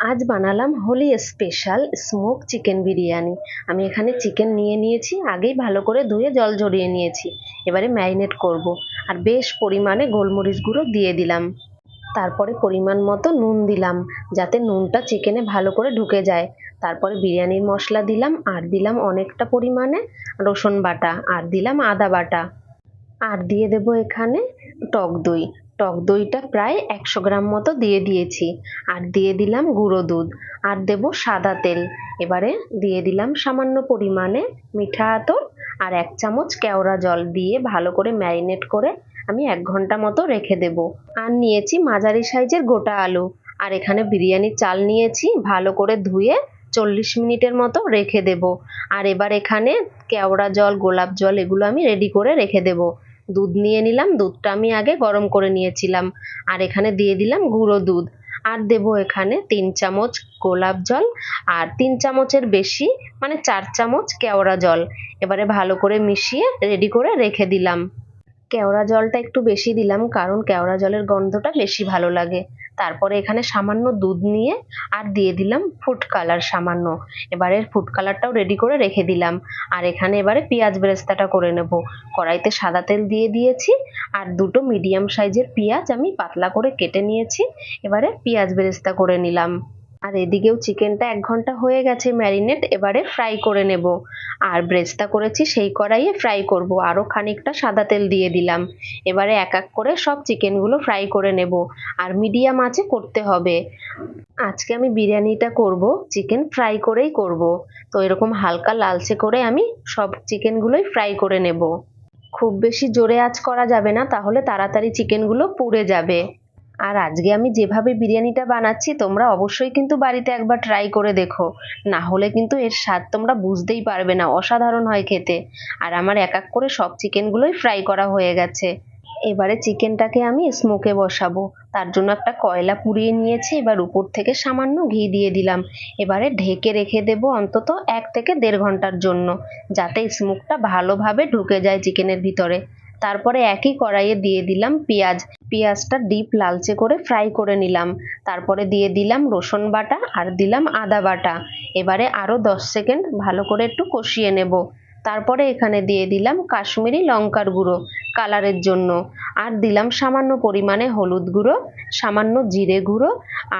আজ বানালাম Holi special smoke chicken biryani. আমি এখানে চিকেন নিয়ে নিয়েছি, আগেই ভালো করে ধুয়ে জল ঝরিয়ে নিয়েছি। এবারে ম্যারিনেট করব। আর বেশ পরিমাণে গোলমরিচ গুঁড়ো দিয়ে দিলাম। তারপরে পরিমাণ মতো নুন দিলাম, যাতে নুনটা চিকেনে ভালো করে ঢুকে যায়। তারপরে বিরিয়ানির মশলা দিলাম, আর দিলাম অনেকটা পরিমাণে রসুন বাটা, আর দিলাম আদা বাটা। আর দিয়ে দেব এখানে টক দই। টক দইটা প্রায় একশো গ্রাম মতো দিয়ে দিয়েছি। আর দিয়ে দিলাম গুঁড়ো দুধ। আর দেব সাদা তেল। এবারে দিয়ে দিলাম সামান্য পরিমাণে মিঠা আতর আর এক চামচ কেওড়া জল দিয়ে ভালো করে ম্যারিনেট করে আমি এক ঘণ্টা মতো রেখে দেব। আর নিয়েছি মাঝারি সাইজের গোটা আলু। আর এখানে বিরিয়ানির চাল নিয়েছি, ভালো করে ধুয়ে চল্লিশ মিনিটের মতো রেখে দেব। আর এবার এখানে কেওড়া জল, গোলাপ জল এগুলো আমি রেডি করে রেখে দেব। দুধ নিয়ে নিলাম। দুধটা আমি আগে গরম করে নিয়েছিলাম। আর এখানে দিয়ে দিলাম গুঁড়ো দুধ। আর দেব এখানে তিন চামচ গোলাপ জল আর তিন চামচের বেশি মানে চার চামচ কেওড়া জল। এবারে ভালো করে মিশিয়ে রেডি করে রেখে দিলাম। কেওড়া জলটা একটু বেশি দিলাম, কারণ কেওড়া জলের গন্ধটা বেশি ভালো লাগে। তারপরে এখানে সামান্য দুধ নিয়ে আর দিয়ে দিলাম ফুড কালার সামান্য। এবারে ফুড কালারটাও রেডি করে রেখে দিলাম। আর এখানে এবারে পেঁয়াজ বেরেস্তাটা করে নেব। কড়াইতে সাদা তেল দিয়ে দিয়েছি আর দুটো মিডিয়াম সাইজের পেঁয়াজ আমি পাতলা করে কেটে নিয়েছি। এবারে পেঁয়াজ বেরেস্তা করে নিলাম। আর এদিকেও চিকেনটা এক ঘণ্টা হয়ে গেছে ম্যারিনেট এবারে ফ্রাই করে নেব। আর ব্রেস্তা করেছি, সেই কড়াইয়ে ফ্রাই করব। আরও খানিকটা সাদা তেল দিয়ে দিলাম। এবারে এক এক করে সব চিকেনগুলো ফ্রাই করে নেব। আর মিডিয়াম আঁচে করতে হবে। আজকে আমি বিরিয়ানিটা করব, চিকেন ফ্রাই করেই করব। তো এরকম হালকা লালচে করে আমি সব চিকেনগুলোই ফ্রাই করে নেব। খুব বেশি জোরে আঁচ করা যাবে না, তাহলে তাড়াতাড়ি চিকেনগুলো পুড়ে যাবে। আর আজকে আমি যেভাবে বিরিয়ানিটা বানাচ্ছি, তোমরা অবশ্যই কিন্তু বাড়িতে একবার ট্রাই করে দেখো। না হলে কিন্তু এর স্বাদ তোমরা বুঝতেই পারবে না, অসাধারণ হয় খেতে। আর আমার এক এক করে সব চিকেনগুলোই ফ্রাই করা হয়ে গেছে। এবারে চিকেনটাকে আমি স্মোকে বসাবো। তার জন্য একটা কয়লা পুড়িয়ে নিয়েছি, এবার উপর থেকে সামান্য ঘি দিয়ে দিলাম। এবারে ঢেকে রেখে দেবো অন্তত এক থেকে দেড় ঘণ্টার জন্য, যাতে স্মোকটা ভালোভাবে ঢুকে যায় চিকেনের ভিতরে। তারপরে একই কড়াইয়ে দিয়ে দিলাম পেঁয়াজ। পেঁয়াজটা ডিপ লালচে করে ফ্রাই করে নিলাম। তারপরে দিয়ে দিলাম রসুন বাটা আর দিলাম আদা বাটা। এবারে আরও দশ সেকেন্ড ভালো করে একটু কষিয়ে নেব। তারপরে এখানে দিয়ে দিলাম কাশ্মীরি লঙ্কার গুঁড়ো কালারের জন্য। আর দিলাম সামান্য পরিমাণে হলুদ গুঁড়ো, সামান্য জিরে গুঁড়ো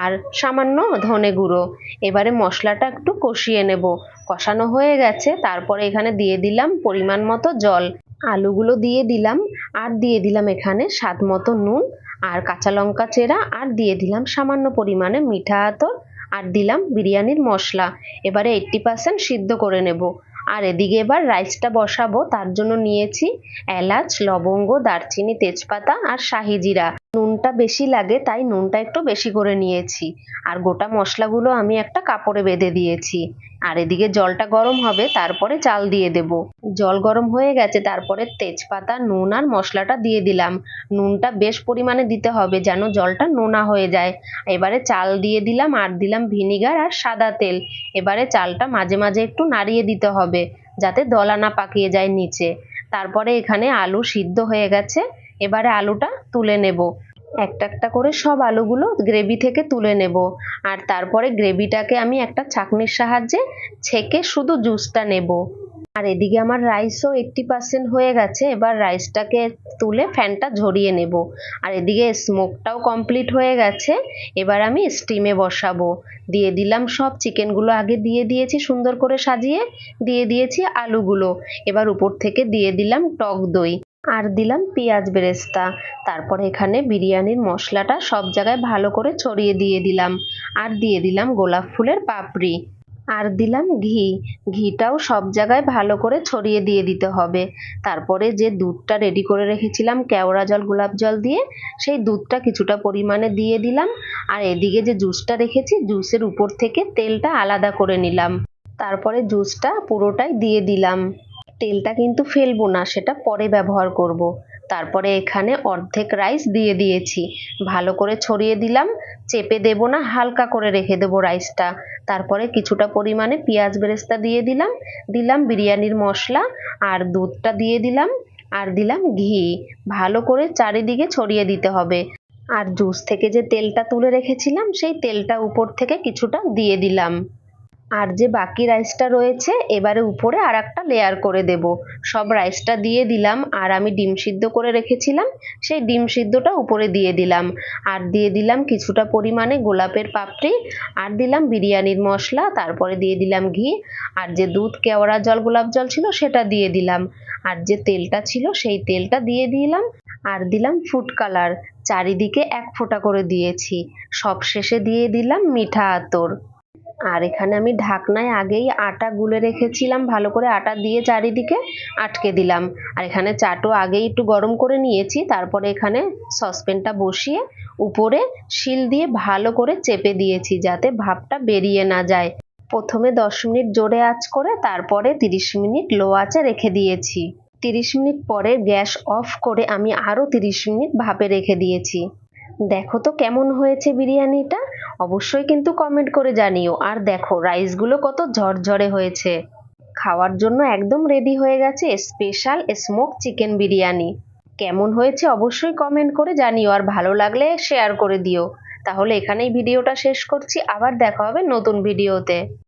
আর সামান্য ধনে গুঁড়ো। এবারে মশলাটা একটু কষিয়ে নেব। কষানো হয়ে গেছে, তারপরে এখানে দিয়ে দিলাম পরিমাণ মতো জল। আলুগুলো দিয়ে দিলাম, আর দিয়ে দিলাম এখানে স্বাদ মতো নুন, আর কাঁচা লঙ্কা চেরা, আর দিয়ে দিলাম সামান্য পরিমাণে মিঠা আতর, আর দিলাম বিরিয়ানির মশলা। এবারে এইট্টি পার্সেন্ট সিদ্ধ করে নেব। আর এদিকে এবার রাইসটা বসাবো, তার জন্য নিয়েছি এলাচ, লবঙ্গ, দারচিনি, তেজপাতা, আর শাহি জিরা। নুনটা বেশি লাগে, তাই নুনটা একটু বেশি করে নিয়েছি। আর গোটা মশলাগুলো আমি একটা কাপড়ে বেঁধে দিয়েছি। আর এদিকে জলটা গরম হবে, তারপরে চাল দিয়ে দেব। জল গরম হয়ে গেছে, তারপরে তেজপাতা, নুন আর মশলাটা দিয়ে দিলাম। নুনটা বেশ পরিমাণে দিতে হবে যেন জলটা নোনা হয়ে যায়। এবারে চাল দিয়ে দিলাম, আর দিলাম ভিনিগার আর সাদা তেল। এবারে চালটা মাঝে মাঝে একটু নাড়িয়ে দিতে হবে, যাতে দলা না পাকিয়ে যায় নিচে। তারপরে এখানে আলু সিদ্ধ হয়ে গেছে, এবারে আলুটা তুলে নেব। একটা একটা করে সব আলুগুলো গ্রেভি থেকে তুলে নেব। আর তারপরে গ্রেভিটাকে আমি একটা ছাঁকনির সাহায্যে ছেঁকে শুধু জুসটা নেব। আর এদিকে আমার রাইসও এইট্টি পার্সেন্ট হয়ে গেছে, এবার রাইসটাকে তুলে ফ্যানটা ঝরিয়ে নেব। আর এদিকে স্মোকটাও কমপ্লিট হয়ে গেছে, এবার আমি স্টিমে বসাবো। দিয়ে দিলাম সব চিকেনগুলো আগে দিয়ে দিয়েছি সুন্দর করে সাজিয়ে, দিয়ে দিয়েছি আলুগুলো। এবার উপর থেকে দিয়ে দিলাম টক দই। আর দিলাম পেঁয়াজ বেরেস্তা। তারপরে এখানে বিরিয়ানির মশলাটা সব জায়গায় ভালো করে ছড়িয়ে দিয়ে দিলাম। আর দিয়ে দিলাম গোলাপ ফুলের পাপড়ি। আর দিলাম ঘি। ঘিটাও সব জায়গায় ভালো করে ছড়িয়ে দিয়ে দিতে হবে। তারপরে যে দুধটা রেডি করে রেখেছিলাম, কেওড়া জল, গোলাপ জল দিয়ে, সেই দুধটা কিছুটা পরিমাণে দিয়ে দিলাম। আর এদিকে যে জুসটা রেখেছি জুসের উপর থেকে তেলটা আলাদা করে নিলাম। তারপরে জুসটা পুরোটাই দিয়ে দিলাম। তেলটা কিন্তু ফেলব না, সেটা পরে ব্যবহার করব। তারপরে এখানে অর্ধেক রাইস দিয়ে দিয়েছি। ভালো করে ছড়িয়ে দিলাম। চেপে দেবো না, হালকা করে রেখে দেবো রাইসটা তারপরে কিছুটা পরিমাণে পেঁয়াজ বেরেস্তা দিয়ে দিলাম দিলাম বিরিয়ানির মশলা আর দুধটা দিয়ে দিলাম আর দিলাম ঘি। ভালো করে চারিদিকে ছড়িয়ে দিতে হবে। আর জুস থেকে যে তেলটা তুলে রেখেছিলাম, সেই তেলটা উপর থেকে কিছুটা দিয়ে দিলাম। আর যে বাকি রাইসটা রয়েছে, এবারে উপরে আর একটা লেয়ার করে দেব। সব রাইসটা দিয়ে দিলাম, আর আমি ডিম সিদ্ধ করে রেখেছিলাম, সেই ডিম সিদ্ধটা উপরে দিয়ে দিলাম। আর দিয়ে দিলাম কিছুটা পরিমাণে গোলাপের পাপড়ি, আর দিলাম বিরিয়ানির মশলা, তারপরে দিয়ে দিলাম ঘি, আর যে দুধ কেওড়া জল, গোলাপ জল ছিল সেটা দিয়ে দিলাম। আর যে তেলটা ছিল সেই তেলটা দিয়ে দিলাম, আর দিলাম ফুড কালার চারিদিকে এক ফোঁটা করে দিয়েছি। সব শেষে দিয়ে দিলাম মিঠা আতর। আর এখানে আমি ঢাকনায় আগেই আটা গুলে রেখেছিলাম, ভালো করে আটা দিয়ে চারিদিকে আটকে দিলাম। আর এখানে চাটও আগেই একটু গরম করে নিয়েছি, তারপরে এখানে সসপ্যানটা বসিয়ে উপরে শিল দিয়ে ভালো করে চেপে দিয়েছি যাতে ভাপটা বেরিয়ে না যায়। প্রথমে দশ মিনিট জোরে আঁচ করে, তারপরে তিরিশ মিনিট লো আঁচে রেখে দিয়েছি। তিরিশ মিনিট পরে গ্যাস অফ করে আমি আরও তিরিশ মিনিট ভাপে রেখে দিয়েছি। দেখো তো কেমন হয়েছে বিরিয়ানিটা। অবশ্যই কিন্তু কমেন্ট করে জানিও। আর দেখো রাইসগুলো কত ঝরঝরে হয়েছে। খাওয়ার জন্য একদম রেডি হয়ে গেছে স্পেশাল স্মোক চিকেন বিরিয়ানি। কেমন হয়েছে অবশ্যই কমেন্ট করে জানিও। আর ভালো লাগলে শেয়ার করে দিও। তাহলে এখানেই ভিডিওটা শেষ করছি। আবার দেখা হবে নতুন ভিডিওতে